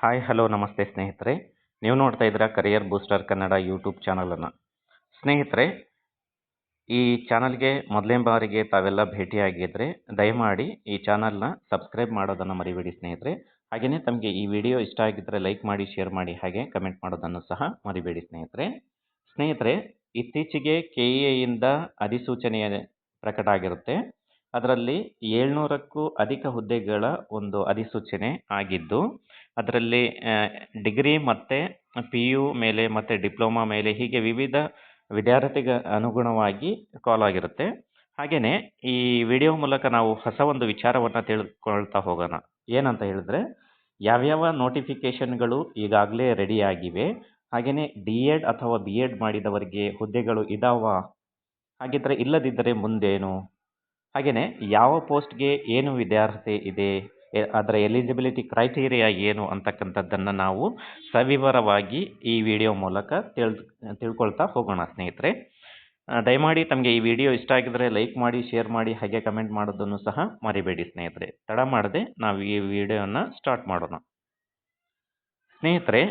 Hi, hello, ನಮಸ್ತೆ ಸ್ನೇಹಿತರೆ. ನೀವು ನೋಡ್ತಾ ಇದ್ದೀರಾ ಕರಿಯರ್ ಬೂಸ್ಟರ್ ಕನ್ನಡ ಯೂಟ್ಯೂಬ್ ಚಾನಲನ್ನು. ಸ್ನೇಹಿತರೆ, ಈ ಚಾನಲ್ಗೆ ಮೊದಲನೇ ಬಾರಿಗೆ ತಾವೆಲ್ಲ ಭೇಟಿಯಾಗಿದ್ದರೆ ದಯಮಾಡಿ ಈ ಚಾನಲ್ನ ಸಬ್ಸ್ಕ್ರೈಬ್ ಮಾಡೋದನ್ನು ಮರಿಬೇಡಿ ಸ್ನೇಹಿತರೆ. ಹಾಗೆಯೇ ತಮಗೆ ಈ ವಿಡಿಯೋ ಇಷ್ಟ ಆಗಿದ್ದರೆ ಲೈಕ್ ಮಾಡಿ, ಶೇರ್ ಮಾಡಿ, ಹಾಗೆ ಕಮೆಂಟ್ ಮಾಡೋದನ್ನು ಸಹ ಮರಿಬೇಡಿ ಸ್ನೇಹಿತರೆ. ಸ್ನೇಹಿತರೆ, ಇತ್ತೀಚೆಗೆ ಕೆ ಇ ಎಯಿಂದ ಅಧಿಸೂಚನೆಯ ಪ್ರಕಟ ಆಗಿರುತ್ತೆ. ಅದರಲ್ಲಿ ಏಳ್ನೂರಕ್ಕೂ ಅಧಿಕ ಹುದ್ದೆಗಳ ಒಂದು ಅಧಿಸೂಚನೆ ಆಗಿದ್ದು, ಅದರಲ್ಲಿ ಡಿಗ್ರಿ ಮತ್ತು ಪಿ ಯು ಮೇಲೆ ಮತ್ತು ಡಿಪ್ಲೊಮಾ ಮೇಲೆ ಹೀಗೆ ವಿವಿಧ ವಿದ್ಯಾರ್ಥಿಗೆ ಅನುಗುಣವಾಗಿ ಕಾಲ್ ಆಗಿರುತ್ತೆ. ಹಾಗೆಯೇ ಈ ವಿಡಿಯೋ ಮೂಲಕ ನಾವು ಹೊಸ ಒಂದು ವಿಚಾರವನ್ನು ತಿಳ್ಕೊಳ್ತಾ ಹೋಗೋಣ. ಏನಂತ ಹೇಳಿದ್ರೆ, ಯಾವ್ಯಾವ ನೋಟಿಫಿಕೇಷನ್ಗಳು ಈಗಾಗಲೇ ರೆಡಿಯಾಗಿವೆ ಹಾಗೆಯೇ ಡಿ ಎಡ್ ಅಥವಾ ಬಿ ಎಡ್ ಮಾಡಿದವರಿಗೆ ಹುದ್ದೆಗಳು ಇದಾವ? ಹಾಗಿದ್ದರೆ ಇಲ್ಲದಿದ್ದರೆ ಮುಂದೇನು? ಹಾಗೆಯೇ ಯಾವ ಪೋಸ್ಟ್ಗೆ ಏನು ವಿದ್ಯಾರ್ಹತೆ ಇದೆ ಅದರ ಎಲಿಜಿಬಿಲಿಟಿ ಕ್ರೈಟೀರಿಯಾ ಏನು ಅಂತಕ್ಕಂಥದ್ದನ್ನು ನಾವು ಸವಿವರವಾಗಿ ಈ ವಿಡಿಯೋ ಮೂಲಕ ತಿಳ್, ತಿಳ್ಕೊಳ್ತಾ ಹೋಗೋಣ ಸ್ನೇಹಿತರೆ. ದಯಮಾಡಿ ತಮಗೆ ಈ ವಿಡಿಯೋ ಇಷ್ಟ ಆಗಿದ್ರೆ ಲೈಕ್ ಮಾಡಿ ಶೇರ್ ಮಾಡಿ, ಹಾಗೆ ಕಮೆಂಟ್ ಮಾಡೋದನ್ನು ಸಹ ಮರಿಬೇಡಿ ಸ್ನೇಹಿತರೆ. ತಡ ಮಾಡದೆ ನಾವು ಈ ವಿಡಿಯೋನ ಸ್ಟಾರ್ಟ್ ಮಾಡೋಣ. ಸ್ನೇಹಿತರೆ,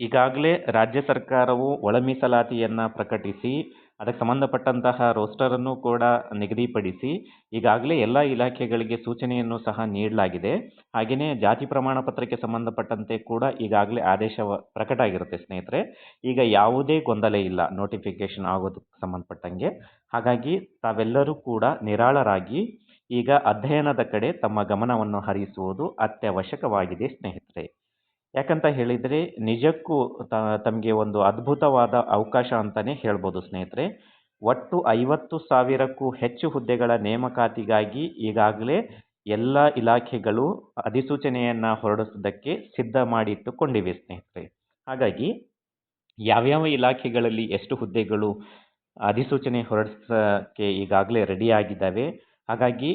ಈಗಾಗಲೇ ರಾಜ್ಯ ಸರ್ಕಾರವು ಒಳ ಮೀಸಲಾತಿಯನ್ನು ಪ್ರಕಟಿಸಿ ಅದಕ್ಕೆ ಸಂಬಂಧಪಟ್ಟಂತಹ ರೋಸ್ಟರನ್ನು ಕೂಡ ನಿಗದಿಪಡಿಸಿ ಈಗಾಗಲೇ ಎಲ್ಲ ಇಲಾಖೆಗಳಿಗೆ ಸೂಚನೆಯನ್ನು ಸಹ ನೀಡಲಾಗಿದೆ. ಹಾಗೆಯೇ ಜಾತಿ ಪ್ರಮಾಣ ಪತ್ರಕ್ಕೆ ಸಂಬಂಧಪಟ್ಟಂತೆ ಕೂಡ ಈಗಾಗಲೇ ಆದೇಶ ಪ್ರಕಟ ಆಗಿರುತ್ತೆ ಸ್ನೇಹಿತರೆ. ಈಗ ಯಾವುದೇ ಗೊಂದಲ ಇಲ್ಲ ನೋಟಿಫಿಕೇಶನ್ ಆಗೋದಕ್ಕೆ ಸಂಬಂಧಪಟ್ಟಂಗೆ. ಹಾಗಾಗಿ ತಾವೆಲ್ಲರೂ ಕೂಡ ನಿರಾಳರಾಗಿ ಈಗ ಅಧ್ಯಯನದ ಕಡೆ ತಮ್ಮ ಗಮನವನ್ನು ಹರಿಸುವುದು ಅತ್ಯವಶ್ಯಕವಾಗಿದೆ ಸ್ನೇಹಿತರೆ. ಯಾಕಂತ ಹೇಳಿದರೆ ನಿಜಕ್ಕೂ ತಮಗೆ ಒಂದು ಅದ್ಭುತವಾದ ಅವಕಾಶ ಅಂತಲೇ ಹೇಳ್ಬೋದು ಸ್ನೇಹಿತರೆ. ಒಟ್ಟು ಐವತ್ತು ಸಾವಿರಕ್ಕೂ ಹೆಚ್ಚು ಹುದ್ದೆಗಳ ನೇಮಕಾತಿಗಾಗಿ ಈಗಾಗಲೇ ಎಲ್ಲ ಇಲಾಖೆಗಳು ಅಧಿಸೂಚನೆಯನ್ನು ಹೊರಡಿಸೋದಕ್ಕೆ ಸಿದ್ಧ ಮಾಡಿಟ್ಟುಕೊಂಡಿವೆ ಸ್ನೇಹಿತರೆ. ಹಾಗಾಗಿ ಯಾವ್ಯಾವ ಇಲಾಖೆಗಳಲ್ಲಿ ಎಷ್ಟು ಹುದ್ದೆಗಳು ಅಧಿಸೂಚನೆ ಹೊರಡಿಸೋಕ್ಕೆ ಈಗಾಗಲೇ ರೆಡಿಯಾಗಿದ್ದಾವೆ ಹಾಗಾಗಿ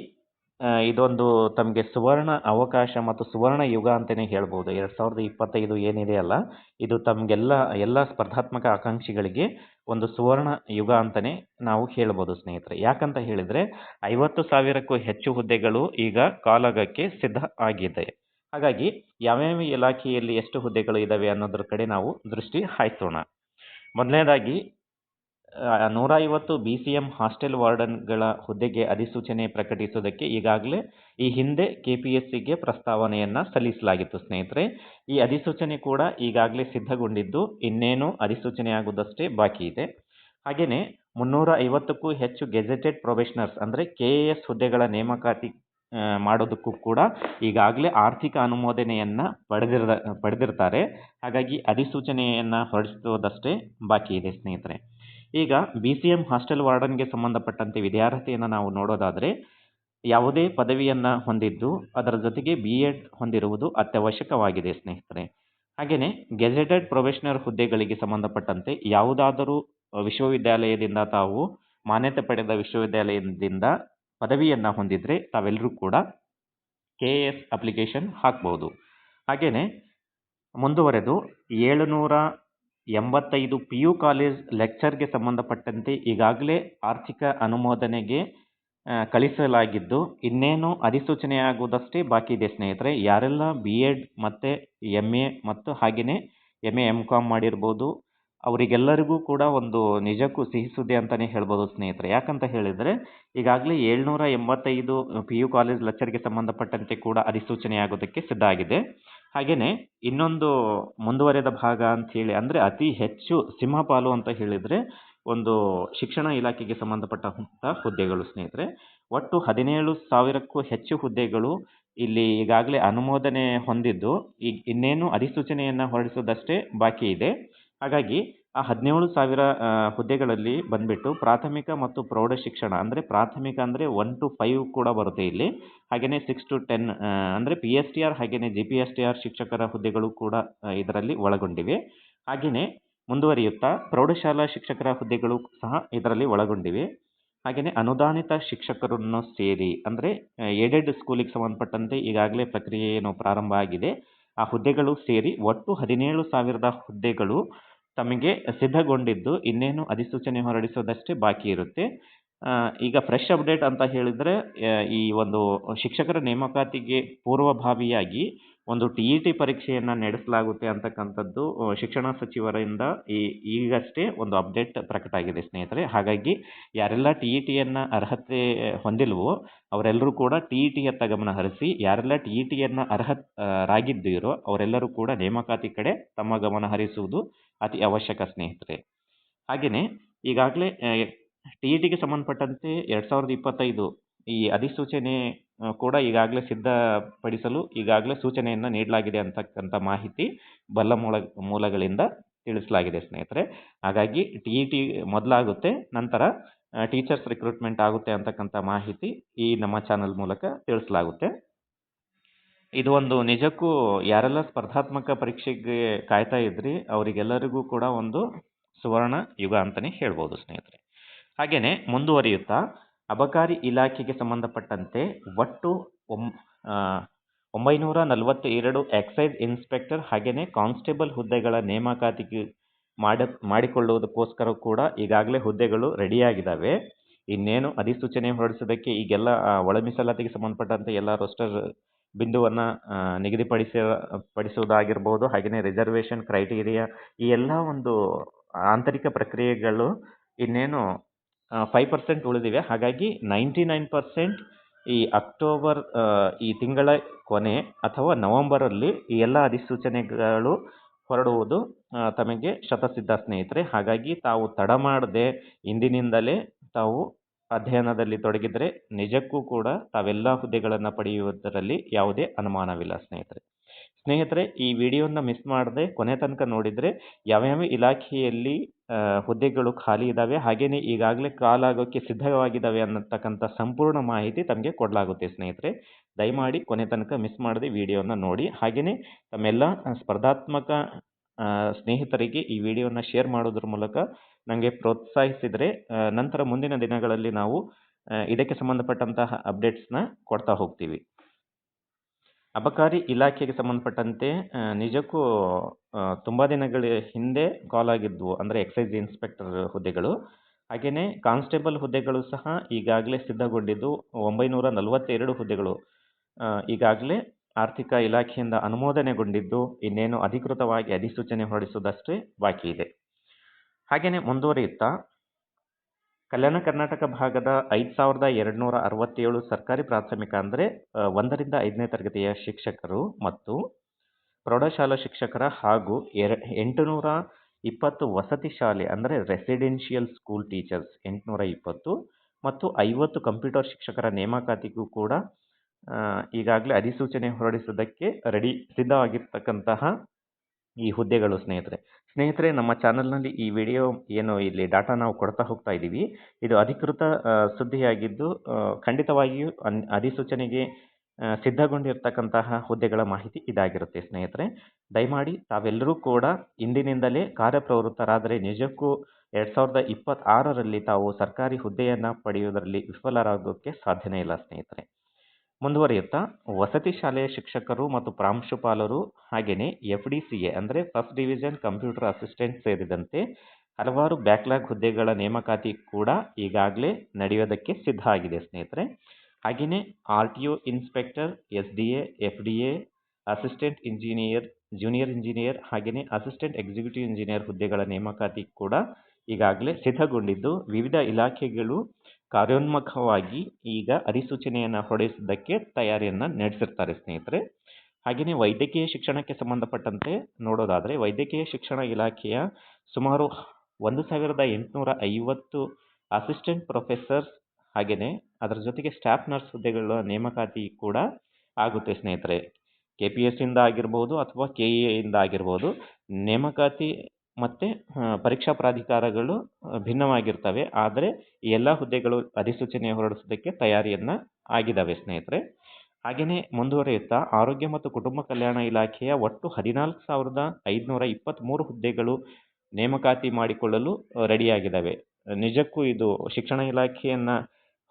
ಇದೊಂದು ತಮಗೆ ಸುವರ್ಣ ಅವಕಾಶ ಮತ್ತು ಸುವರ್ಣ ಯುಗ ಅಂತಲೇ ಹೇಳ್ಬೋದು. ಎರಡು ಸಾವಿರದ ಇಪ್ಪತ್ತೈದು ಏನಿದೆ ಅಲ್ಲ, ಇದು ತಮಗೆಲ್ಲ, ಎಲ್ಲ ಸ್ಪರ್ಧಾತ್ಮಕ ಆಕಾಂಕ್ಷಿಗಳಿಗೆ ಒಂದು ಸುವರ್ಣ ಯುಗ ಅಂತಲೇ ನಾವು ಹೇಳ್ಬೋದು ಸ್ನೇಹಿತರೆ. ಯಾಕಂತ ಹೇಳಿದರೆ, ಐವತ್ತು ಸಾವಿರಕ್ಕೂ ಹೆಚ್ಚು ಹುದ್ದೆಗಳು ಈಗ ಕಾಲಗಕ್ಕೆ ಸಿದ್ಧ ಆಗಿದೆ. ಹಾಗಾಗಿ, ಯಾವ್ಯಾವ ಇಲಾಖೆಯಲ್ಲಿ ಎಷ್ಟು ಹುದ್ದೆಗಳು ಇದ್ದಾವೆ ಅನ್ನೋದ್ರ ಕಡೆ ನಾವು ದೃಷ್ಟಿ ಹಾಯಿಸೋಣ. ಮೊದಲನೇದಾಗಿ ನೂರ ಐವತ್ತು ಬಿ ಸಿ ಎಂ ಹಾಸ್ಟೆಲ್ ವಾರ್ಡನ್ಗಳ ಹುದ್ದೆಗೆ ಅಧಿಸೂಚನೆ ಪ್ರಕಟಿಸುವುದಕ್ಕೆ ಈಗಾಗಲೇ ಈ ಹಿಂದೆ ಕೆ ಪಿ ಎಸ್ ಸಿಗೆ ಪ್ರಸ್ತಾವನೆಯನ್ನು ಸಲ್ಲಿಸಲಾಗಿತ್ತು. ಸ್ನೇಹಿತರೆ, ಈ ಅಧಿಸೂಚನೆ ಕೂಡ ಈಗಾಗಲೇ ಸಿದ್ಧಗೊಂಡಿದ್ದು ಇನ್ನೇನು ಅಧಿಸೂಚನೆ ಆಗುವುದಷ್ಟೇ ಬಾಕಿ ಇದೆ. ಹಾಗೆಯೇ ಮುನ್ನೂರ ಐವತ್ತಕ್ಕೂ ಹೆಚ್ಚು ಗೆಜೆಟೆಡ್ ಪ್ರೊಫೆಷನರ್ಸ್ ಅಂದರೆ ಕೆ ಎ ಎಸ್ ಹುದ್ದೆಗಳ ನೇಮಕಾತಿ ಮಾಡೋದಕ್ಕೂ ಕೂಡ ಈಗಾಗಲೇ ಆರ್ಥಿಕ ಅನುಮೋದನೆಯನ್ನು ಪಡೆದಿರ ಪಡೆದಿರ್ತಾರೆ. ಹಾಗಾಗಿ ಅಧಿಸೂಚನೆಯನ್ನು ಹೊರಡಿಸುವುದಷ್ಟೇ ಬಾಕಿ ಇದೆ ಸ್ನೇಹಿತರೆ. ಈಗ ಬಿ ಸಿ ಎಂ ಹಾಸ್ಟೆಲ್ ವಾರ್ಡನ್ಗೆ ಸಂಬಂಧಪಟ್ಟಂತೆ ವಿದ್ಯಾರ್ಥಿಯನ್ನು ನಾವು ನೋಡೋದಾದರೆ ಯಾವುದೇ ಪದವಿಯನ್ನು ಹೊಂದಿದ್ದು ಅದರ ಜೊತೆಗೆ ಬಿ ಎಡ್ ಹೊಂದಿರುವುದು ಅತ್ಯವಶ್ಯಕವಾಗಿದೆ, ಸ್ನೇಹಿತರೆ. ಹಾಗೆಯೇ ಗೆಜೆಟೆಡ್ ಪ್ರೊಫೆಷನಲ್ ಹುದ್ದೆಗಳಿಗೆ ಸಂಬಂಧಪಟ್ಟಂತೆ ಯಾವುದಾದರೂ ವಿಶ್ವವಿದ್ಯಾಲಯದಿಂದ ತಾವು ಮಾನ್ಯತೆ ಪಡೆದ ವಿಶ್ವವಿದ್ಯಾಲಯದಿಂದ ಪದವಿಯನ್ನು ಹೊಂದಿದರೆ ತಾವೆಲ್ಲರೂ ಕೂಡ ಕೆ ಎ ಎಸ್ ಅಪ್ಲಿಕೇಶನ್ ಹಾಕ್ಬೋದು. ಹಾಗೆಯೇ ಮುಂದುವರೆದು ಏಳುನೂರ ಎಂಬತ್ತೈದು ಪಿ ಯು ಕಾಲೇಜ್ ಲೆಕ್ಚರ್ಗೆ ಸಂಬಂಧಪಟ್ಟಂತೆ ಈಗಾಗಲೇ ಆರ್ಥಿಕ ಅನುಮೋದನೆಗೆ ಕಳಿಸಲಾಗಿದ್ದು, ಇನ್ನೇನು ಅಧಿಸೂಚನೆ ಆಗುವುದಷ್ಟೇ ಬಾಕಿ ಇದೆ ಸ್ನೇಹಿತರೆ. ಯಾರೆಲ್ಲ ಬಿ ಎಡ್ ಮತ್ತು ಎಂ ಎ ಮತ್ತು ಹಾಗೆಯೇ ಎಂ ಎ ಎಂ ಕಾಮ್ ಮಾಡಿರ್ಬೋದು ಅವರಿಗೆಲ್ಲರಿಗೂ ಕೂಡ ಒಂದು ನಿಜಕ್ಕೂ ಸಿಹಿ ಸುದ್ದಿ ಅಂತಲೇ ಹೇಳ್ಬೋದು ಸ್ನೇಹಿತರೆ. ಯಾಕಂತ ಹೇಳಿದರೆ, ಈಗಾಗಲೇ ಏಳ್ನೂರ ಎಂಬತ್ತೈದು ಪಿ ಯು ಕಾಲೇಜ್ ಲೆಕ್ಚರ್ಗೆ ಸಂಬಂಧಪಟ್ಟಂತೆ ಕೂಡ ಅಧಿಸೂಚನೆ ಆಗೋದಕ್ಕೆ ಸಿದ್ಧ ಆಗಿದೆ. ಹಾಗೆಯೇ ಇನ್ನೊಂದು ಮುಂದುವರೆದ ಭಾಗ ಅಂತ ಹೇಳಿ ಅಂದರೆ ಅತಿ ಹೆಚ್ಚು ಸಿಂಹಪಾಲು ಅಂತ ಹೇಳಿದರೆ ಒಂದು ಶಿಕ್ಷಣ ಇಲಾಖೆಗೆ ಸಂಬಂಧಪಟ್ಟಂಥ ಹುದ್ದೆಗಳು ಸ್ನೇಹಿತರೆ. ಒಟ್ಟು ಹದಿನೇಳು ಸಾವಿರಕ್ಕೂ ಹೆಚ್ಚು ಹುದ್ದೆಗಳು ಇಲ್ಲಿ ಈಗಾಗಲೇ ಅನುಮೋದನೆ ಹೊಂದಿದ್ದು ಈಗ ಇನ್ನೇನು ಅಧಿಸೂಚನೆಯನ್ನು ಹೊರಡಿಸೋದಷ್ಟೇ ಬಾಕಿ ಇದೆ. ಹಾಗಾಗಿ ಆ ಹದಿನೇಳು ಸಾವಿರ ಹುದ್ದೆಗಳಲ್ಲಿ ಬಂದ್ಬಿಟ್ಟು ಪ್ರಾಥಮಿಕ ಮತ್ತು ಪ್ರೌಢ ಶಿಕ್ಷಣ ಅಂದರೆ ಪ್ರಾಥಮಿಕ ಅಂದರೆ ಒನ್ ಟು ಫೈವ್ ಕೂಡ ಬರುತ್ತೆ ಇಲ್ಲಿ. ಹಾಗೆಯೇ ಸಿಕ್ಸ್ ಟು ಟೆನ್ ಅಂದರೆ ಪಿ ಎಸ್ ಟಿ ಆರ್ ಹಾಗೆಯೇ G P S T R ಶಿಕ್ಷಕರ ಹುದ್ದೆಗಳು ಕೂಡ ಇದರಲ್ಲಿ ಒಳಗೊಂಡಿವೆ. ಹಾಗೆಯೇ ಮುಂದುವರಿಯುತ್ತಾ ಪ್ರೌಢಶಾಲಾ ಶಿಕ್ಷಕರ ಹುದ್ದೆಗಳು ಸಹ ಇದರಲ್ಲಿ ಒಳಗೊಂಡಿವೆ. ಹಾಗೆಯೇ ಅನುದಾನಿತ ಶಿಕ್ಷಕರನ್ನು ಸೇರಿ ಅಂದರೆ ಏಡೆಡ್ ಸ್ಕೂಲಿಗೆ ಸಂಬಂಧಪಟ್ಟಂತೆ ಈಗಾಗಲೇ ಪ್ರಕ್ರಿಯೆ ಏನು ಪ್ರಾರಂಭ ಆಗಿದೆ. ಆ ಹುದ್ದೆಗಳು ಸೇರಿ ಒಟ್ಟು ಹದಿನೇಳು ಸಾವಿರದ ಹುದ್ದೆಗಳು ತಮಗೆ ಸಿದ್ಧಗೊಂಡಿದ್ದು ಇನ್ನೇನು ಅಧಿಸೂಚನೆ ಹೊರಡಿಸೋದಷ್ಟೇ ಬಾಕಿ ಇರುತ್ತೆ. ಈಗ ಫ್ರೆಶ್ ಅಪ್ಡೇಟ್ ಅಂತ ಹೇಳಿದರೆ ಈ ಒಂದು ಶಿಕ್ಷಕರ ನೇಮಕಾತಿಗೆ ಪೂರ್ವಭಾವಿಯಾಗಿ ಒಂದು ಟಿ ಇ ಟಿ ಪರೀಕ್ಷೆಯನ್ನು ನಡೆಸಲಾಗುತ್ತೆ ಅಂತಕ್ಕಂಥದ್ದು ಶಿಕ್ಷಣ ಸಚಿವರಿಂದ ಈ, ಈಗಷ್ಟೇ ಒಂದು ಅಪ್ಡೇಟ್ ಪ್ರಕಟ ಆಗಿದೆ ಸ್ನೇಹಿತರೆ. ಹಾಗಾಗಿ ಯಾರೆಲ್ಲ ಟಿ ಇ ಟಿಯನ್ನು ಅರ್ಹತೆ ಹೊಂದಿಲ್ವೋ, ಅವರೆಲ್ಲರೂ ಕೂಡ ಟಿ ಇ ಟಿಯತ್ತ ಗಮನ ಹರಿಸಿ, ಯಾರೆಲ್ಲ ಟಿ ಇ ಟಿಯನ್ನು ಅರ್ಹರಾಗಿದ್ದೀರೋ ಅವರೆಲ್ಲರೂ ಕೂಡ ನೇಮಕಾತಿ ಕಡೆ ತಮ್ಮ ಗಮನ ಹರಿಸುವುದು ಅತಿ ಅವಶ್ಯಕ ಸ್ನೇಹಿತರೆ. ಹಾಗೆಯೇ ಈಗಾಗಲೇ ಟಿ ಇ ಟಿಗೆ ಸಂಬಂಧಪಟ್ಟಂತೆ ಎರಡು ಸಾವಿರದ ಇಪ್ಪತ್ತೈದು ಈ ಅಧಿಸೂಚನೆ ಕೂಡ ಈಗಾಗಲೇ ಸಿದ್ಧಪಡಿಸಲು ಈಗಾಗಲೇ ಸೂಚನೆಯನ್ನು ನೀಡಲಾಗಿದೆ ಅಂತಕ್ಕಂಥ ಮಾಹಿತಿ ಬಲ್ಲ ಮೂಲ, ಮೂಲಗಳಿಂದ ತಿಳಿಸಲಾಗಿದೆ ಸ್ನೇಹಿತರೆ. ಹಾಗಾಗಿ ಟಿ ಇ ಟಿ ಮೊದಲಾಗುತ್ತೆ, ನಂತರ ಟೀಚರ್ಸ್ ರಿಕ್ರೂಟ್ಮೆಂಟ್ ಆಗುತ್ತೆ ಅಂತಕ್ಕಂಥ ಮಾಹಿತಿ ಈ ನಮ್ಮ ಚಾನಲ್ ಮೂಲಕ ತಿಳಿಸಲಾಗುತ್ತೆ. ಇದು ಒಂದು ನಿಜಕ್ಕೂ ಯಾರೆಲ್ಲ ಸ್ಪರ್ಧಾತ್ಮಕ ಪರೀಕ್ಷೆಗೆ ಕಾಯ್ತಾ ಇದ್ರಿ, ಅವರಿಗೆಲ್ಲರಿಗೂ ಕೂಡ ಒಂದು ಸುವರ್ಣ ಯುಗ ಅಂತಲೇ ಹೇಳ್ಬೋದು ಸ್ನೇಹಿತರೆ. ಹಾಗೆಯೇ ಮುಂದುವರಿಯುತ್ತಾ ಅಬಕಾರಿ ಇಲಾಖೆಗೆ ಸಂಬಂಧಪಟ್ಟಂತೆ ಒಟ್ಟು ಒಂಬೈನೂರ ನಲವತ್ತ ಎರಡು ಎಕ್ಸೈಸ್ ಇನ್ಸ್ಪೆಕ್ಟರ್ ಹಾಗೆಯೇ ಕಾನ್ಸ್ಟೇಬಲ್ ಹುದ್ದೆಗಳ ನೇಮಕಾತಿಗೆ ಮಾಡ, ಮಾಡಿಕೊಳ್ಳುವುದಕ್ಕೋಸ್ಕರ ಕೂಡ ಈಗಾಗಲೇ ಹುದ್ದೆಗಳು ರೆಡಿಯಾಗಿದ್ದಾವೆ. ಇನ್ನೇನು ಅಧಿಸೂಚನೆ ಹೊರಡಿಸೋದಕ್ಕೆ ಈಗೆಲ್ಲ ಒಳ ಮೀಸಲಾತಿಗೆ ಸಂಬಂಧಪಟ್ಟಂತೆ ಎಲ್ಲ ರೋಸ್ಟರ್ ಬಿಂದುವನ್ನು ನಿಗದಿಪಡಿಸ, ಪಡಿಸುವುದಾಗಿರ್ಬೋದು ಹಾಗೆಯೇ ರಿಸರ್ವೇಷನ್ ಕ್ರೈಟೀರಿಯಾ ಈ ಎಲ್ಲ ಒಂದು ಆಂತರಿಕ ಪ್ರಕ್ರಿಯೆಗಳು ಇನ್ನೇನು ಫೈವ್ ಪರ್ಸೆಂಟ್ ಉಳಿದಿವೆ. ಹಾಗಾಗಿ ನೈಂಟಿ ನೈನ್ ಪರ್ಸೆಂಟ್ ಈ ಅಕ್ಟೋಬರ್ ಈ ತಿಂಗಳ ಕೊನೆ ಅಥವಾ ನವಂಬರಲ್ಲಿ ಈ ಎಲ್ಲ ಅಧಿಸೂಚನೆಗಳು ಹೊರಡುವುದು ತಮಗೆ ಶತಸಿದ್ಧ ಸ್ನೇಹಿತರೆ. ಹಾಗಾಗಿ ತಾವು ತಡ ಮಾಡದೆ ಇಂದಿನಿಂದಲೇ ತಾವು ಅಧ್ಯಯನದಲ್ಲಿ ತೊಡಗಿದರೆ ನಿಜಕ್ಕೂ ಕೂಡ ತಾವೆಲ್ಲ ಹುದ್ದೆಗಳನ್ನು ಪಡೆಯುವುದರಲ್ಲಿ ಯಾವುದೇ ಅನುಮಾನವಿಲ್ಲ ಸ್ನೇಹಿತರೆ. ಸ್ನೇಹಿತರೆ, ಈ ವಿಡಿಯೋನ ಮಿಸ್ ಮಾಡದೆ ಕೊನೆ ತನಕ ನೋಡಿದರೆ ಯಾವ್ಯಾವ ಇಲಾಖೆಯಲ್ಲಿ ಹುದ್ದೆಗಳು ಖಾಲಿ ಇದ್ದಾವೆ ಹಾಗೆಯೇ ಈಗಾಗಲೇ ಕಾಲಾಗೋಕ್ಕೆ ಸಿದ್ಧವಾಗಿದ್ದಾವೆ ಅನ್ನತಕ್ಕಂಥ ಸಂಪೂರ್ಣ ಮಾಹಿತಿ ತಮಗೆ ಕೊಡಲಾಗುತ್ತೆ ಸ್ನೇಹಿತರೆ. ದಯಮಾಡಿ ಕೊನೆ ತನಕ ಮಿಸ್ ಮಾಡದೆ ವಿಡಿಯೋನ ನೋಡಿ ಹಾಗೆಯೇ ತಮ್ಮೆಲ್ಲ ಸ್ಪರ್ಧಾತ್ಮಕ ಸ್ನೇಹಿತರಿಗೆ ಈ ವಿಡಿಯೋನ ಶೇರ್ ಮಾಡೋದ್ರ ಮೂಲಕ ನನಗೆ ಪ್ರೋತ್ಸಾಹಿಸಿದರೆ ನಂತರ ಮುಂದಿನ ದಿನಗಳಲ್ಲಿ ನಾವು ಇದಕ್ಕೆ ಸಂಬಂಧಪಟ್ಟಂತಹ ಅಪ್ಡೇಟ್ಸ್ನ ಕೊಡ್ತಾ ಹೋಗ್ತೀವಿ. ಅಬಕಾರಿ ಇಲಾಖೆಗೆ ಸಂಬಂಧಪಟ್ಟಂತೆ ನಿಜಕ್ಕೂ ತುಂಬ ದಿನಗಳ ಹಿಂದೆ ಕಾಲ್ ಆಗಿದ್ವು, ಅಂದರೆ ಎಕ್ಸೈಸ್ ಇನ್ಸ್ಪೆಕ್ಟರ್ ಹುದ್ದೆಗಳು. ಹಾಗೆಯೇ ಕಾನ್ಸ್ಟೇಬಲ್ ಹುದ್ದೆಗಳು ಸಹ ಈಗಾಗಲೇ ಸಿದ್ಧಗೊಂಡಿದ್ದು, ಒಂಬೈನೂರ ನಲವತ್ತೆರಡು ಹುದ್ದೆಗಳು ಈಗಾಗಲೇ ಆರ್ಥಿಕ ಇಲಾಖೆಯಿಂದ ಅನುಮೋದನೆಗೊಂಡಿದ್ದು, ಇನ್ನೇನು ಅಧಿಕೃತವಾಗಿ ಅಧಿಸೂಚನೆ ಹೊರಡಿಸುವುದಷ್ಟೇ ಬಾಕಿ ಇದೆ. ಹಾಗೆಯೇ ಮುಂದುವರಿಯುತ್ತಾ ಕಲ್ಯಾಣ ಕರ್ನಾಟಕ ಭಾಗದ ಐದು ಸಾವಿರದ ಎರಡುನೂರ ಅರವತ್ತೇಳು ಸರ್ಕಾರಿ ಪ್ರಾಥಮಿಕ ಅಂದರೆ ಒಂದರಿಂದ ಐದನೇ ತರಗತಿಯ ಶಿಕ್ಷಕರು ಮತ್ತು ಪ್ರೌಢಶಾಲಾ ಶಿಕ್ಷಕರ ಹಾಗೂ ಎರ, ಎಂಟುನೂರ ಇಪ್ಪತ್ತು ವಸತಿ ಶಾಲೆ ಅಂದರೆ ರೆಸಿಡೆನ್ಷಿಯಲ್ ಸ್ಕೂಲ್ ಟೀಚರ್ಸ್ ಎಂಟುನೂರ ಇಪ್ಪತ್ತು ಮತ್ತು ಐವತ್ತು ಕಂಪ್ಯೂಟರ್ ಶಿಕ್ಷಕರ ನೇಮಕಾತಿಗೂ ಕೂಡ ಈಗಾಗಲೇ ಅಧಿಸೂಚನೆ ಹೊರಡಿಸೋದಕ್ಕೆ ರೆಡಿ ಸಿದ್ಧವಾಗಿರ್ತಕ್ಕಂತಹ ಈ ಹುದ್ದೆಗಳು ಸ್ನೇಹಿತರೆ. ಸ್ನೇಹಿತರೆ, ನಮ್ಮ ಚಾನಲ್ನಲ್ಲಿ ಈ ವಿಡಿಯೋ ಏನು ಇಲ್ಲಿ ಡಾಟಾ ನಾವು ಕೊಡ್ತಾ ಹೋಗ್ತಾ ಇದ್ದೀವಿ. ಇದು ಅಧಿಕೃತ ಸುದ್ದಿಯಾಗಿದ್ದು ಖಂಡಿತವಾಗಿಯೂ ಅಧಿಸೂಚನೆಗೆ ಸಿದ್ಧಗೊಂಡಿರ್ತಕ್ಕಂತಹ ಹುದ್ದೆಗಳ ಮಾಹಿತಿ ಇದಾಗಿರುತ್ತೆ ಸ್ನೇಹಿತರೆ. ದಯಮಾಡಿ ತಾವೆಲ್ಲರೂ ಕೂಡ ಇಂದಿನಿಂದಲೇ ಕಾರ್ಯಪ್ರವೃತ್ತರಾದರೆ ನಿಜಕ್ಕೂ ಎರಡು ಸಾವಿರದ ಇಪ್ಪತ್ತಾರರಲ್ಲಿ ತಾವು ಸರ್ಕಾರಿ ಹುದ್ದೆಯನ್ನು ಪಡೆಯುವುದರಲ್ಲಿ ವಿಫಲರಾಗೋಕ್ಕೆ ಸಾಧ್ಯನೇ ಇಲ್ಲ ಸ್ನೇಹಿತರೆ. ಮುಂದುವರಿಯುತ್ತಾ? ವಸತಿ ಶಾಲೆಯ ಶಿಕ್ಷಕರು ಮತ್ತು ಪ್ರಾಂಶುಪಾಲರು ಹಾಗೆಯೇ ಎಫ್ ಡಿ ಸಿ ಎ ಅಂದರೆ ಫಸ್ಟ್ ಡಿವಿಷನ್ ಕಂಪ್ಯೂಟರ್ ಅಸಿಸ್ಟೆಂಟ್ ಸೇರಿದಂತೆ ಹಲವಾರು ಬ್ಯಾಕ್ಲಾಗ್ ಹುದ್ದೆಗಳ ನೇಮಕಾತಿ ಕೂಡ ಈಗಾಗಲೇ ನಡೆಯೋದಕ್ಕೆ ಸಿದ್ಧ ಆಗಿದೆ ಸ್ನೇಹಿತರೆ. ಹಾಗೆಯೇ R T O inspector, S D A, F D A, assistant engineer, junior engineer ಹಾಗೆಯೇ ಅಸಿಸ್ಟೆಂಟ್ ಎಕ್ಸಿಕ್ಯೂಟಿವ್ ಇಂಜಿನಿಯರ್ ಹುದ್ದೆಗಳ ನೇಮಕಾತಿ ಕೂಡ ಈಗಾಗಲೇ ಸಿದ್ಧಗೊಂಡಿದ್ದು. ವಿವಿಧ ಇಲಾಖೆಗಳು ಕಾರ್ಯೋನ್ಮುಖವಾಗಿ ಈಗ ಅಧಿಸೂಚನೆಯನ್ನು ಹೊರಡಿಸೋದಕ್ಕೆ ತಯಾರಿಯನ್ನು ನಡೆಸಿರ್ತಾರೆ ಸ್ನೇಹಿತರೆ. ಹಾಗೆಯೇ ವೈದ್ಯಕೀಯ ಶಿಕ್ಷಣಕ್ಕೆ ಸಂಬಂಧಪಟ್ಟಂತೆ ನೋಡೋದಾದರೆ ವೈದ್ಯಕೀಯ ಶಿಕ್ಷಣ ಇಲಾಖೆಯ ಸುಮಾರು ಒಂದು ಸಾವಿರದ ಎಂಟುನೂರ ಐವತ್ತು ಅಸಿಸ್ಟೆಂಟ್ ಪ್ರೊಫೆಸರ್ಸ್ ಹಾಗೆಯೇ ಅದರ ಜೊತೆಗೆ ಸ್ಟಾಫ್ ನರ್ಸ್ ಹುದ್ದೆಗಳ ನೇಮಕಾತಿ ಕೂಡ ಆಗುತ್ತೆ ಸ್ನೇಹಿತರೆ. ಕೆ ಪಿ ಎಸ್ ಇಂದ ಆಗಿರ್ಬೋದು ಅಥವಾ ಕೆ ಇ ಇಂದ ಆಗಿರ್ಬೋದು ನೇಮಕಾತಿ ಮತ್ತು ಪರೀಕ್ಷಾ ಪ್ರಾಧಿಕಾರಗಳು ಭಿನ್ನವಾಗಿರ್ತವೆ. ಆದರೆ ಎಲ್ಲ ಹುದ್ದೆಗಳು ಅಧಿಸೂಚನೆ ಹೊರಡಿಸೋದಕ್ಕೆ ತಯಾರಿಯನ್ನು ಆಗಿದ್ದಾವೆ ಸ್ನೇಹಿತರೆ. ಹಾಗೆಯೇ ಮುಂದುವರಿಯುತ್ತಾ, ಆರೋಗ್ಯ ಮತ್ತು ಕುಟುಂಬ ಕಲ್ಯಾಣ ಇಲಾಖೆಯ ಒಟ್ಟು ಹದಿನಾಲ್ಕು ಸಾವಿರದ ಐದುನೂರ ಇಪ್ಪತ್ತ್ಮೂರು ಹುದ್ದೆಗಳು ನೇಮಕಾತಿ ಮಾಡಿಕೊಳ್ಳಲು ರೆಡಿಯಾಗಿದ್ದಾವೆ ನಿಜಕ್ಕೂ ಇದು ಶಿಕ್ಷಣ ಇಲಾಖೆಯನ್ನು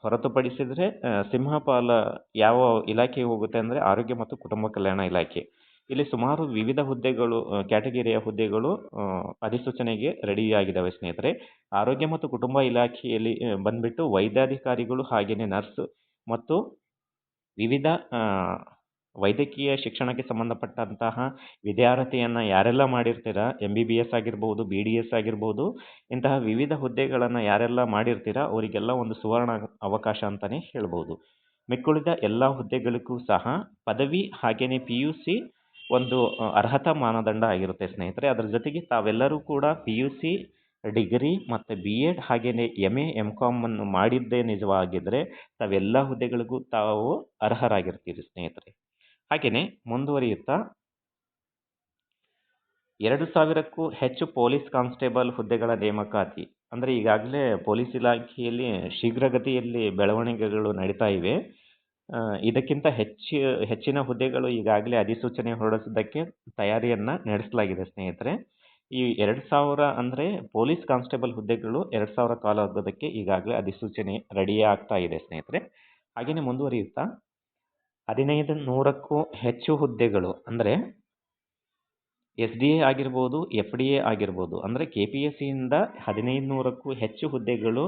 ಹೊರತುಪಡಿಸಿದರೆ ಸಿಂಹಪಾಲ ಯಾವ ಇಲಾಖೆಗೆ ಹೋಗುತ್ತೆ ಅಂದರೆ, ಆರೋಗ್ಯ ಮತ್ತು ಕುಟುಂಬ ಕಲ್ಯಾಣ ಇಲಾಖೆ. ಇಲ್ಲಿ ಸುಮಾರು ವಿವಿಧ ಹುದ್ದೆಗಳು ಕ್ಯಾಟಗರಿಯ ಹುದ್ದೆಗಳು ಅಧಿಸೂಚನೆಗೆ ರೆಡಿಯಾಗಿದ್ದಾವೆ ಸ್ನೇಹಿತರೆ. ಆರೋಗ್ಯ ಮತ್ತು ಕುಟುಂಬ ಇಲಾಖೆಯಲ್ಲಿ ಬಂದ್ಬಿಟ್ಟು ವೈದ್ಯಾಧಿಕಾರಿಗಳು ಹಾಗೆಯೇ ನರ್ಸ್ ಮತ್ತು ವಿವಿಧ ವೈದ್ಯಕೀಯ ಶಿಕ್ಷಣಕ್ಕೆ ಸಂಬಂಧಪಟ್ಟಂತಹ ವಿದ್ಯಾರ್ಥಿಯನ್ನು ಯಾರೆಲ್ಲ ಮಾಡಿರ್ತೀರಾ ಎಂ ಬಿ ಬಿ ಎಸ್ ಆಗಿರ್ಬೋದು ಬಿ ಡಿ ಎಸ್ ಆಗಿರ್ಬೋದು, ಇಂತಹ ವಿವಿಧ ಹುದ್ದೆಗಳನ್ನು ಯಾರೆಲ್ಲ ಮಾಡಿರ್ತೀರಾ, ಅವರಿಗೆಲ್ಲ ಒಂದು ಸುವರ್ಣ ಅವಕಾಶ ಅಂತಲೇ ಹೇಳ್ಬೋದು. ಮಿಕ್ಕುಳಿದ ಎಲ್ಲ ಹುದ್ದೆಗಳಿಗೂ ಸಹ ಪದವಿ ಹಾಗೆಯೇ ಪಿ ಯು ಸಿ ಒಂದು ಅರ್ಹತಾ ಮಾನದಂಡ ಆಗಿರುತ್ತೆ ಸ್ನೇಹಿತರೆ. ಅದರ ಜೊತೆಗೆ ತಾವೆಲ್ಲರೂ ಕೂಡ ಪಿ ಯು ಸಿ ಡಿಗ್ರಿ ಮತ್ತು ಬಿ ಎಡ್ ಹಾಗೆಯೇ ಎಂ ಎ ಎಂ ಕಾಮನ್ನು ಮಾಡಿದ್ದೇ ನಿಜವಾಗಿದ್ದರೆ ತಾವೆಲ್ಲ ಹುದ್ದೆಗಳಿಗೂ ತಾವು ಅರ್ಹರಾಗಿರ್ತೀರಿ ಸ್ನೇಹಿತರೆ. ಹಾಗೆಯೇ ಮುಂದುವರಿಯುತ್ತಾ. ಎರಡು ಸಾವಿರಕ್ಕೂ ಹೆಚ್ಚು ಪೊಲೀಸ್ ಕಾನ್ಸ್ಟೇಬಲ್ ಹುದ್ದೆಗಳ ನೇಮಕಾತಿ. ಅಂದರೆ ಈಗಾಗಲೇ ಪೊಲೀಸ್ ಇಲಾಖೆಯಲ್ಲಿ ಶೀಘ್ರಗತಿಯಲ್ಲಿ ಬೆಳವಣಿಗೆಗಳು ನಡೀತಾ ಇವೆ. ಇದಕ್ಕಿಂತ ಹೆಚ್ಚು, ಹೆಚ್ಚಿನ ಹುದ್ದೆಗಳು ಈಗಾಗಲೇ ಅಧಿಸೂಚನೆ ಹೊರಡಿಸಿದ್ದಕ್ಕೆ ತಯಾರಿಯನ್ನು ನಡೆಸಲಾಗಿದೆ ಸ್ನೇಹಿತರೆ. ಈ ಎರಡು ಸಾವಿರ ಅಂದರೆ ಪೊಲೀಸ್ ಕಾನ್ಸ್ಟೇಬಲ್ ಹುದ್ದೆಗಳು ಎರಡು ಸಾವಿರ ಕಾಲಾಗೋದಕ್ಕೆ ಈಗಾಗಲೇ ಅಧಿಸೂಚನೆ ರೆಡಿ ಆಗ್ತಾ ಇದೆ ಸ್ನೇಹಿತರೆ. ಹಾಗೆಯೇ ಮುಂದುವರಿಯುತ್ತಾ? ಹದಿನೈದು ನೂರಕ್ಕೂ ಹೆಚ್ಚು ಹುದ್ದೆಗಳು ಅಂದರೆ ಎಸ್ ಡಿ ಎ ಆಗಿರ್ಬೋದು, ಎಫ್ ಡಿ ಎ ಆಗಿರ್ಬೋದು ಅಂದರೆ ಕೆ ಪಿ ಎಸ್ ಸಿಯಿಂದ ಹದಿನೈದು ನೂರಕ್ಕೂ ಹೆಚ್ಚು ಹುದ್ದೆಗಳು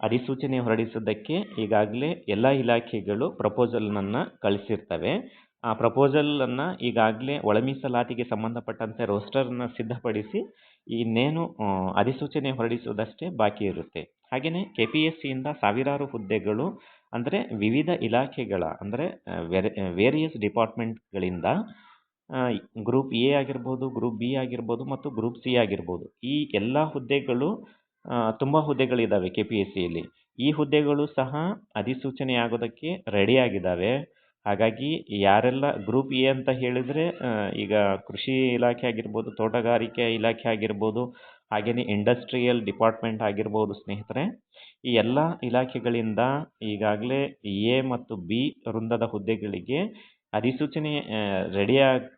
ಅಧಿಸೂಚನೆ ಹೊರಡಿಸೋದಕ್ಕೆ ಈಗಾಗಲೇ ಎಲ್ಲ ಇಲಾಖೆಗಳು ಪ್ರಪೋಸಲ್ನನ್ನು ಕಳಿಸಿರ್ತವೆ. ಆ ಪ್ರಪೋಸಲನ್ನು ಈಗಾಗಲೇ ಒಳ ಮೀಸಲಾತಿಗೆ ಸಂಬಂಧಪಟ್ಟಂತೆ ರೋಸ್ಟರ್ನ ಸಿದ್ಧಪಡಿಸಿ ಇನ್ನೇನು ಅಧಿಸೂಚನೆ ಹೊರಡಿಸುವುದಷ್ಟೇ ಬಾಕಿ ಇರುತ್ತೆ. ಹಾಗೆಯೇ ಕೆ ಪಿ ಎಸ್ ಸಿಯಿಂದ ಸಾವಿರಾರು ಹುದ್ದೆಗಳು ಅಂದರೆ ವಿವಿಧ ಇಲಾಖೆಗಳ ಅಂದರೆ ವೇರಿಯಸ್ ಡಿಪಾರ್ಟ್ಮೆಂಟ್ಗಳಿಂದ ಗ್ರೂಪ್ ಎ ಆಗಿರ್ಬೋದು ಗ್ರೂಪ್ ಬಿ ಆಗಿರ್ಬೋದು ಮತ್ತು ಗ್ರೂಪ್ ಸಿ ಆಗಿರ್ಬೋದು ಈ ಎಲ್ಲ ಹುದ್ದೆಗಳು ತುಂಬ ಹುದ್ದೆಗಳಿದ್ದಾವೆ ಕೆ ಪಿ ಎಸ್ ಸಿಯಲ್ಲಿ ಈ ಹುದ್ದೆಗಳು ಸಹ ಅಧಿಸೂಚನೆ ಆಗೋದಕ್ಕೆ ರೆಡಿ ಆಗಿದ್ದಾವೆ ಹಾಗಾಗಿ ಯಾರೆಲ್ಲ ಗ್ರೂಪ್ ಎ ಅಂತ ಹೇಳಿದರೆ ಈಗ ಕೃಷಿ ಇಲಾಖೆ ಆಗಿರ್ಬೋದು, ತೋಟಗಾರಿಕೆ ಇಲಾಖೆ ಆಗಿರ್ಬೋದು ಹಾಗೆಯೇ ಇಂಡಸ್ಟ್ರಿಯಲ್ ಡಿಪಾರ್ಟ್ಮೆಂಟ್ ಆಗಿರ್ಬೋದು ಸ್ನೇಹಿತರೆ, ಈ ಎಲ್ಲ ಇಲಾಖೆಗಳಿಂದ ಈಗಾಗಲೇ ಎ ಮತ್ತು ಬಿ ವೃಂದದ ಹುದ್ದೆಗಳಿಗೆ ಅಧಿಸೂಚನೆ ರೆಡಿಯಾಗಿ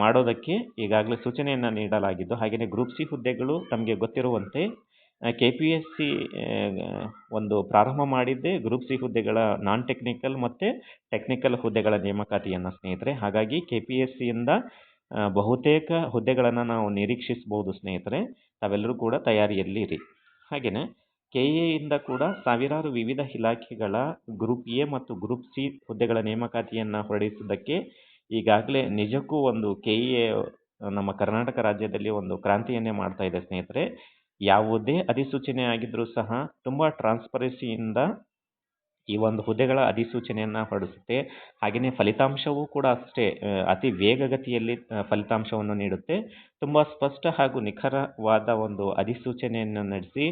ಮಾಡೋದಕ್ಕೆ ಈಗಾಗಲೇ ಸೂಚನೆಯನ್ನು ನೀಡಲಾಗಿದ್ದು ಹಾಗೆಯೇ ಗ್ರೂಪ್ ಸಿ ಹುದ್ದೆಗಳು ತಮಗೆ ಗೊತ್ತಿರುವಂತೆ ಕೆ ಪಿ ಎಸ್ ಸಿ ಒಂದು ಪ್ರಾರಂಭ ಮಾಡಿದ್ದೇ ಗ್ರೂಪ್ ಸಿ ಹುದ್ದೆಗಳ ನಾನ್ ಟೆಕ್ನಿಕಲ್ ಮತ್ತು ಟೆಕ್ನಿಕಲ್ ಹುದ್ದೆಗಳ ನೇಮಕಾತಿಯನ್ನು ಸ್ನೇಹಿತರೆ. ಹಾಗಾಗಿ ಕೆ ಪಿ ಎಸ್ ಸಿಯಿಂದ ಬಹುತೇಕ ಹುದ್ದೆಗಳನ್ನು ನಾವು ನಿರೀಕ್ಷಿಸಬಹುದು ಸ್ನೇಹಿತರೆ. ತಾವೆಲ್ಲರೂ ಕೂಡ ತಯಾರಿಯಲ್ಲಿ ಇರಿ ಹಾಗೆಯೇ ಕೆ ಎಯಿಂದ ಕೂಡ ಸಾವಿರಾರು ವಿವಿಧ ಇಲಾಖೆಗಳ ಗ್ರೂಪ್ ಎ ಮತ್ತು ಗ್ರೂಪ್ ಸಿ ಹುದ್ದೆಗಳ ನೇಮಕಾತಿಯನ್ನು ಹೊರಡಿಸಿದ್ದಕ್ಕೆ ಈಗಾಗಲೇ ನಿಜಕ್ಕೂ ಒಂದು ಕೆ ಎ ನಮ್ಮ ಕರ್ನಾಟಕ ರಾಜ್ಯದಲ್ಲಿ ಒಂದು ಕ್ರಾಂತಿಯನ್ನೇ ಮಾಡ್ತಾ ಇದೆ ಸ್ನೇಹಿತರೆ. ಯಾವುದೇ ಅಧಿಸೂಚನೆ ಆಗಿದ್ದರೂ ಸಹ ತುಂಬ ಟ್ರಾನ್ಸ್ಪರೆನ್ಸಿಯಿಂದ ಈ ಒಂದು ಹುದ್ದೆಗಳ ಅಧಿಸೂಚನೆಯನ್ನು ಹೊರಡಿಸುತ್ತೆ. ಹಾಗೆಯೇ ಫಲಿತಾಂಶವೂ ಕೂಡ ಅಷ್ಟೇ ಅತಿ ವೇಗಗತಿಯಲ್ಲಿ ಫಲಿತಾಂಶವನ್ನು ನೀಡುತ್ತೆ. ತುಂಬ ಸ್ಪಷ್ಟ ಹಾಗೂ ನಿಖರವಾದ ಒಂದು ಅಧಿಸೂಚನೆಯನ್ನು ನಡೆಸಿ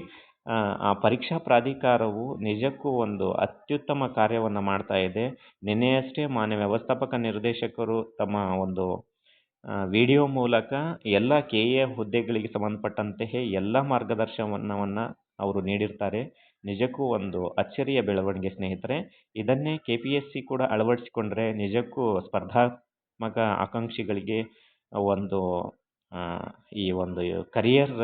ಆ ಪರೀಕ್ಷಾ ಪ್ರಾಧಿಕಾರವು ನಿಜಕ್ಕೂ ಒಂದು ಅತ್ಯುತ್ತಮ ಕಾರ್ಯವನ್ನು ಮಾಡ್ತಾ ಇದೆ. ನಿನ್ನೆಯಷ್ಟೇ ಮಾನ್ಯ ವ್ಯವಸ್ಥಾಪಕ ನಿರ್ದೇಶಕರು ತಮ್ಮ ಒಂದು ವಿಡಿಯೋ ಮೂಲಕ ಎಲ್ಲ ಕೆ ಎ ಹುದ್ದೆಗಳಿಗೆ ಸಂಬಂಧಪಟ್ಟಂತೆಯೇ ಎಲ್ಲ ಮಾರ್ಗದರ್ಶನವನ್ನು ಅವರು ನೀಡಿರ್ತಾರೆ. ನಿಜಕ್ಕೂ ಒಂದು ಅಚ್ಚರಿಯ ಬೆಳವಣಿಗೆ ಸ್ನೇಹಿತರೆ. ಇದನ್ನೇ ಕೆ ಪಿ ಎಸ್ ಸಿ ಕೂಡ ಅಳವಡಿಸಿಕೊಂಡ್ರೆ ನಿಜಕ್ಕೂ ಸ್ಪರ್ಧಾತ್ಮಕ ಆಕಾಂಕ್ಷಿಗಳಿಗೆ ಒಂದು ಈ ಒಂದು ಕರಿಯರ್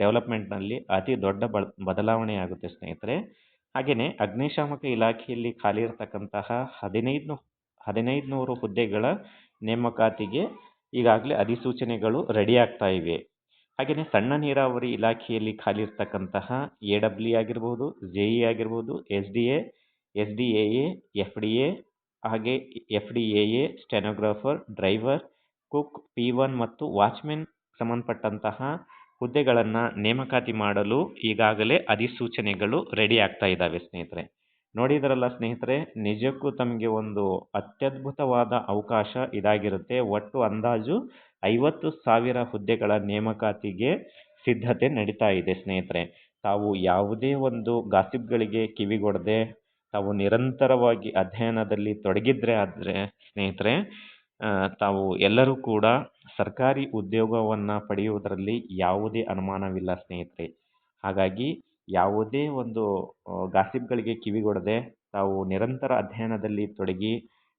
ಡೆವಲಪ್ಮೆಂಟ್ನಲ್ಲಿ ಅತಿ ದೊಡ್ಡ ಬದಲಾವಣೆ ಆಗುತ್ತೆ ಸ್ನೇಹಿತರೆ. ಹಾಗೆಯೇ ಅಗ್ನಿಶಾಮಕ ಇಲಾಖೆಯಲ್ಲಿ ಖಾಲಿ ಇರತಕ್ಕಂತಹ ಹದಿನೈದು ಹದಿನೈದು ನೂರು ಹುದ್ದೆಗಳ ನೇಮಕಾತಿಗೆ ಈಗಾಗಲೇ ಅಧಿಸೂಚನೆಗಳು ರೆಡಿ ಆಗ್ತಾ ಇವೆ. ಹಾಗೆಯೇ ಸಣ್ಣ ನೀರಾವರಿ ಇಲಾಖೆಯಲ್ಲಿ ಖಾಲಿ ಇರ್ತಕ್ಕಂತಹ ಎ ಡಬ್ಲ್ಯೂ ಆಗಿರ್ಬೋದು ಜೆ ಇ ಆಗಿರ್ಬೋದು S D A S D A A F D A ಹಾಗೆ F D A A stenographer driver cook peon ಮತ್ತು ವಾಚ್ಮೆನ್ ಸಂಬಂಧಪಟ್ಟಂತಹ ಹುದ್ದೆಗಳನ್ನು ನೇಮಕಾತಿ ಮಾಡಲು ಈಗಾಗಲೇ ಅಧಿಸೂಚನೆಗಳು ರೆಡಿ ಆಗ್ತಾ ಇದ್ದಾವೆ ಸ್ನೇಹಿತರೆ. ನೋಡಿದ್ರಲ್ಲ ಸ್ನೇಹಿತರೆ, ನಿಜಕ್ಕೂ ತಮಗೆ ಒಂದು ಅತ್ಯದ್ಭುತವಾದ ಅವಕಾಶ ಇದಾಗಿರುತ್ತೆ. ಒಟ್ಟು ಅಂದಾಜು ಐವತ್ತು ಸಾವಿರ ಹುದ್ದೆಗಳ ನೇಮಕಾತಿಗೆ ಸಿದ್ಧತೆ ನಡೀತಾ ಇದೆ ಸ್ನೇಹಿತರೆ. ತಾವು ಯಾವುದೇ ಒಂದು ಗಾಸಿಪ್ಗಳಿಗೆ ಕಿವಿಗೊಡದೆ, ತಾವು ನಿರಂತರವಾಗಿ ಅಧ್ಯಯನದಲ್ಲಿ ತೊಡಗಿದ್ರೆ ಆದರೆ ಸ್ನೇಹಿತರೆ ತಾವು ಎಲ್ಲರೂ ಕೂಡ ಸರ್ಕಾರಿ ಉದ್ಯೋಗವನ್ನು ಪಡೆಯುವುದರಲ್ಲಿ ಯಾವುದೇ ಅನುಮಾನವಿಲ್ಲ ಸ್ನೇಹಿತರೆ. ಹಾಗಾಗಿ ಯಾವುದೇ ಒಂದು ಗಾಸಿಪ್ಗಳಿಗೆ ಕಿವಿಗೊಡದೆ ತಾವು ನಿರಂತರ ಅಧ್ಯಯನದಲ್ಲಿ ತೊಡಗಿ,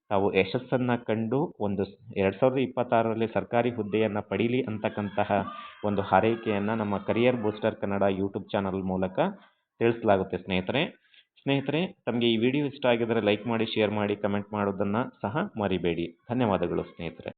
ತಾವು ಯಶಸ್ಸನ್ನು ಕಂಡು ಒಂದು ಎರಡು ಸಾವಿರದ ಇಪ್ಪತ್ತಾರರಲ್ಲಿ ಸರ್ಕಾರಿ ಹುದ್ದೆಯನ್ನು ಪಡೀಲಿ ಅಂತಕ್ಕಂತಹ ಒಂದು ಹಾರೈಕೆಯನ್ನು ನಮ್ಮ career booster Kannada YouTube channel ಮೂಲಕ ತಿಳಿಸಲಾಗುತ್ತೆ ಸ್ನೇಹಿತರೆ. ಸ್ನೇಹಿತರೆ, ತಮಗೆ ಈ ವಿಡಿಯೋ ಇಷ್ಟ ಆಗಿದ್ದರೆ ಲೈಕ್ ಮಾಡಿ, ಶೇರ್ ಮಾಡಿ, ಕಮೆಂಟ್ ಮಾಡೋದನ್ನು ಸಹ ಮರಿಬೇಡಿ. ಧನ್ಯವಾದಗಳು ಸ್ನೇಹಿತರೆ.